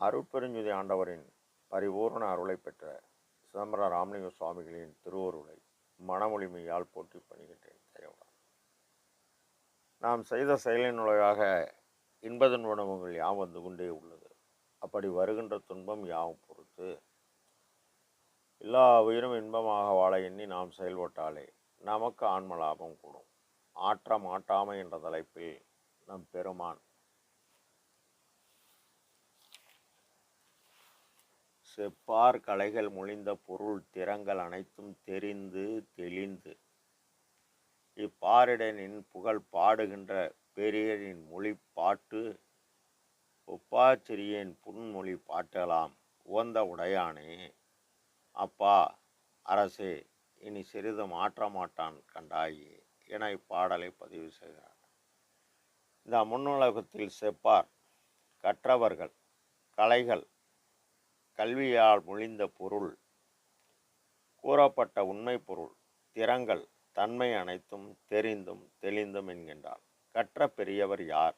அருட்பெருஞ்சுதி ஆண்டவரின் பரிபூர்ண அருளை பெற்ற சிதம்பரம் ராமலிங்க சுவாமிகளின் திருவருளை மனமொழிமையால் போற்றி பணிகின்றேன் தெரியவா நாம் செய்த செயலின் உலகாக இன்ப துன்பங்கள் யாம் வந்து கொண்டே உள்ளது. அப்படி வருகின்ற துன்பம் யாவும் பொறுத்து. எல்லா உயிரும் இன்பமாக வாழ எண்ணி நாம் செயல்பட்டாலே நமக்கு ஆன்ம லாபம் கூடும். ஆற்ற மாட்டாமை என்ற தலைப்பில் நம் பெருமான் செப்பார் கலைகள் முழிந்த பொருள் திறங்கள் அனைத்தும் தெரிந்து தெளிந்து. இப்பாரிடனின் புகழ் பாடுகின்ற பெரியரின் மொழி பாட்டு ஒப்பாச்சிறியேன் புன்மொழி பாட்டலாம் உவந்த உடையானே. அப்பா அரசே இனி சிறிதும் மாற்ற மாட்டான் கண்டாயே என இப்பாடலை பதிவு செய்கிறார். இந்த முன்னுலகத்தில் செப்பார் கற்றவர்கள் கலைகள் கல்வியால் முழிந்த பொருள். கூறப்பட்ட உண்மை பொருள் திறங்கள் தன்மை அனைத்தும் தெரிந்தும் தெளிந்தும் என்கின்றார். கற்ற பெரியவர் யார்?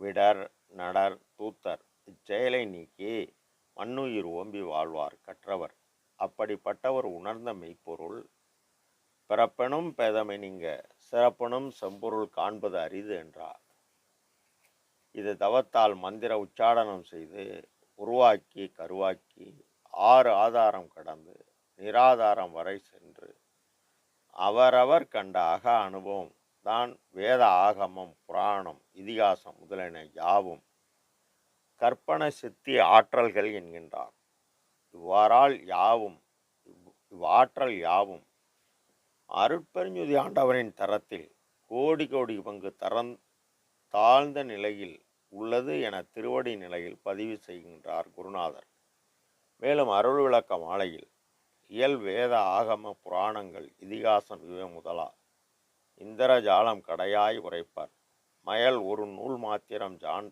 விடர் நடர் தூத்தர் இச்செயலை நீக்கி மண்ணுயிர் ஓம்பி வாழ்வார் கற்றவர். அப்படிப்பட்டவர் உணர்ந்த மெய்ப்பொருள் பிறப்பெனும் பேதமை நீங்க சிறப்பெனும் செம்பொருள் காண்பது அரிது என்றார். இது தவத்தால் மந்திர உச்சாடனம் செய்து உருவாக்கி கருவாக்கி ஆறு ஆதாரம் கடந்து நிராதாரம் வரை சென்று அவரவர் கண்ட அக அனுபவம் தான் வேத ஆகமம் புராணம் இதிகாசம் முதலென யாவும் கற்பனை சித்தி ஆற்றல்கள் என்கின்றார். இவ்வாறால் யாவும் இவ்- இவ்வாற்றல் யாவும் அருட்பெருஞ்சுதி ஆண்டவரின் தரத்தில் கோடி கோடி பங்கு தரம் தாழ்ந்த நிலையில் உள்ளது என திருவடி நிலையில் பதிவு செய்கின்றார் குருநாதர். மேலும் அருள் விளக்க மாலையில் இயல் வேத ஆகம புராணங்கள் இதிகாசம் இவை முதலா. இந்திரஜாலம் கடையாய் உரைப்பர். மயல் ஒரு நூல் மாத்திரம் ஜான்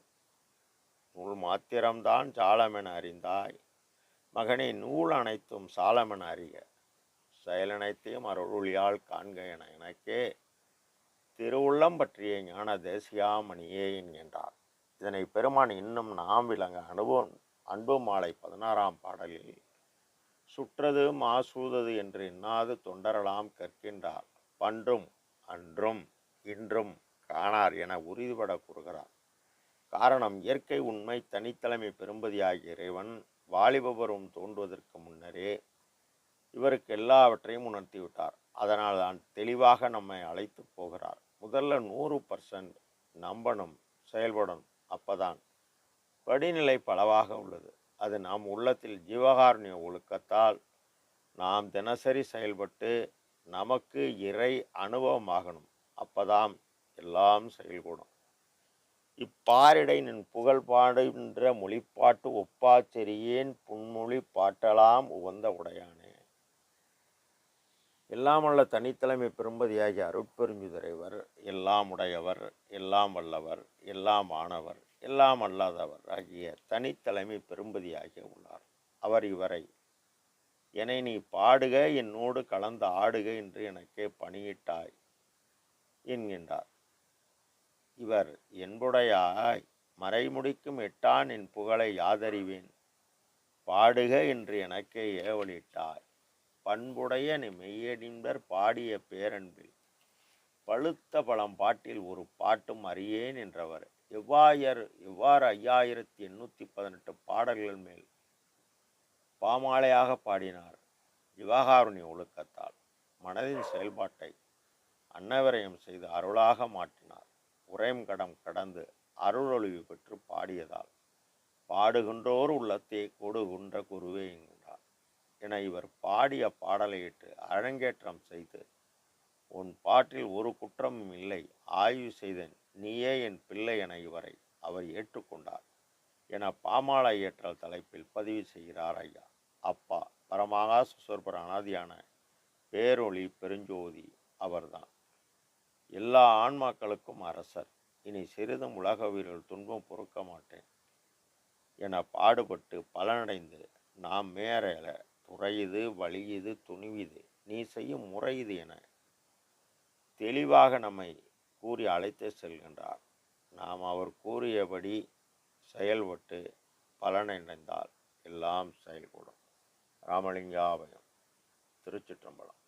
நூல் மாத்திரம்தான் ஜாலமென அறிந்தாய். மகனே நூல் அனைத்தும் சாலமென அறிக. செயலனைத்தையும் அருளியால் காண்க என எனக்கே. திருவுள்ளம் பற்றிய ஞான தேசியாமணியே என்கின்றார். இதனை பெருமான் இன்னும் நாம் விளங்க அனுபவம் அன்பு மாலை பதினாறாம் பாடலில் சுற்றது மாசூதது என்று இன்னாது தொண்டரலாம் கற்கின்றார். பன்றும் அன்றும் இன்றும் காணார் என உறுதிபட கூறுகிறார். காரணம் இயற்கை உண்மை தனித்தலைமை பெரும்பதியாகிய இறைவன் வாலிபபரும் தோன்றுவதற்கு முன்னரே இவருக்கு எல்லாவற்றையும் உணர்த்தி விட்டார். அதனால் தான் தெளிவாக நம்மை அழைத்து போகிறார். முதல்ல நூறு பர்சன்ட் நம்பணும் செயல்படணும். அப்பதான். படிநிலை பலவாக உள்ளது. அது நாம் உள்ளத்தில் ஜீவகாருண்ய ஒழுக்கத்தால் நாம் தினசரி செயல்பட்டு நமக்கு இறை அனுபவமாகணும். அப்பதாம் எல்லாம் செயல்கூடும் இப்பாரிடை நின் புகழ் பாடுகின்ற மொழிப்பாட்டு ஒப்பாச்செறியேன் புன்மொழி பாட்டலாம் உவந்த உடையானே. எல்லாம் வல்ல தனித்தலைமை பெரும்பதியாகி அருட்பெருஞ்சுதிரைவர் எல்லாம் உடையவர் எல்லாம் வல்லவர் எல்லாம் ஆனவர் எல்லாம் அல்லாதவர் ஆகிய தனித்தலைமை பெரும்பதியாகிய உள்ளார். அவர் இவரை என்னை நீ பாடுக என்னோடு கலந்து ஆடுக என்று எனக்கே பணியிட்டாய் என்கின்றார். இவர் என்புடையாய் மறைமுடிக்கும் எட்டான் என் புகழை யாதறிவேன் பாடுக என்று எனக்கே ஏவலிட்டாய் பண்புடைய நீ மெய்யடிந்தர் பாடிய பேரன்பில். பழுத்த பழம் பாட்டில் ஒரு பாட்டும் அறியேன் என்றவர். எவ்வாயர் எவ்வாறு ஐயாயிரத்தி எண்ணூற்றி பதினெட்டு பாடல்கள் மேல் பாமாலையாக பாடினார்? யுவகாருணி ஒழுக்கத்தால் மனதின் செயல்பாட்டை அன்னவரையும் செய்து அருளாக மாற்றினார். உரையும் கடம் கடந்து அருளொழிவு பெற்று பாடியதால் பாடுகின்றோர் உள்ளத்தை கொடுகின்ற குருவே என்கின்றார் என இவர் பாடிய பாடலையிட்டு அரங்கேற்றம் செய்து உன் பாட்டில் ஒரு குற்றமும் இல்லை ஆய்வு செய்தேன் நீயே என் பிள்ளை என இவரை அவர் ஏற்றுக்கொண்டார் என பாமாலை ஏற்றல் தலைப்பில் பதிவு செய்கிறார் ஐயா. அப்பா பரமாகாச சொற்பர் அனாதியான பேரொளி பெருஞ்சோதி அவர்தான். எல்லா ஆன்மாக்களுக்கும் அரசர். இனி சிறிதும் உலக வீரர்கள் துன்பம் பொறுக்க மாட்டேன் என பாடுபட்டு பலனடைந்து நாம் மேலே குறையுது வலியுது துணிவுது நீ செய்யும் முறையுது என தெளிவாக நம்மை கூறி அழைத்து செல்கின்றார். நாம் அவர் கூறியபடி செயல்பட்டு பலனடைந்தால் எல்லாம் செயல்கூடும் ராமலிங்காபயம் திருச்சிற்றம்பலம்.